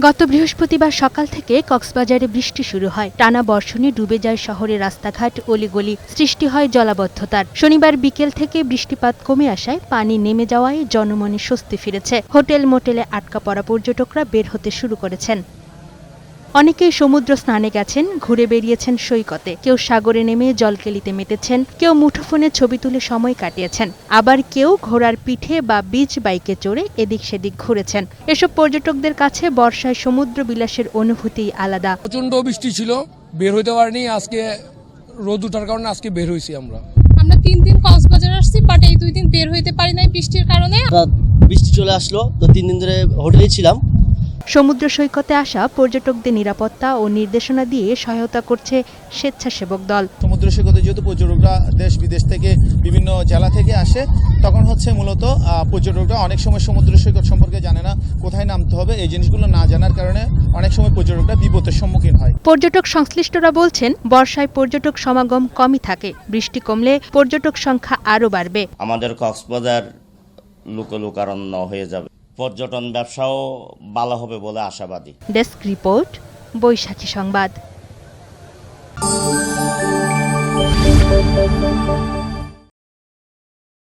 গত বৃহস্পতিবার সকাল থেকে কক্সবাজারে বৃষ্টি শুরু হয়। টানা বর্ষণে ডুবে যায় শহরের রাস্তাঘাট, অলিগলি সৃষ্টি হয় জলাবদ্ধতার। শনিবার বিকেল থেকে বৃষ্টিপাত কমে আসায় পানি নেমে যাওয়ায় জনমনে স্বস্তি ফিরেছে। হোটেল মোটেলে আটকা পড়া পর্যটকরা বের হতে শুরু করেছেন। অনেকেই সমুদ্র স্নানে গেছেন ঘুরে বেরিয়েছেন সৈকতে। কেউ সাগরে নেমে জলকেলিতে মেতেছেন কেউ মুঠোফোনে ছবি তুলে সময় কাটিয়েছেন। আবার কেউ ঘোড়ার পিঠে বা বিচ বাইকে চড়ে এদিক সেদিক ঘুরেছেন। এসব পর্যটকদের কাছে বর্ষায় সমুদ্র বিলাসের অনুভূতি আলাদা। প্রচণ্ড বৃষ্টি ছিল বের হইতে পারিনি আজকে রোদ উঠার কারণে আজকে বের হয়েছি আমরা। আমরা তিন দিন কক্সবাজার আসছি বাট এই দুই দিন বের হইতে পারি নাই বৃষ্টির কারণে। বৃষ্টি চলে আসলো তো তিন দিন ধরে হোটেলে ছিলাম। সমুদ্র সৈকতে আসা পর্যটকদের নিরাপত্তা ও নির্দেশনা দিয়ে সহায়তা করছে স্বেচ্ছাসেবক দল। সমুদ্র সৈকতে যেহেতু পর্যটকরা দেশ বিদেশ থেকে বিভিন্ন জেলা থেকে আসে তখন হচ্ছে মূলত পর্যটকরা অনেক সময় সমুদ্র সৈকত সম্পর্কে জানে না কোথায় নামতে হবে এই জিনিসগুলো না জানার কারণে অনেক সময় পর্যটকরা বিপদের সম্মুখীন হয়। পর্যটক সংশ্লিষ্টরা বলছেন বর্ষায় পর্যটক সমাগম কমই থাকে বৃষ্টি কমলে পর্যটক সংখ্যা আরও বাড়বে। আমাদের কক্সবাজার লোকলোকারণ্য হয়ে যাবে। পর্যটন ব্যবসাও ভালো হবে বলে আশাবাদী। ডেস্ক রিপোর্ট বৈশাখী সংবাদ।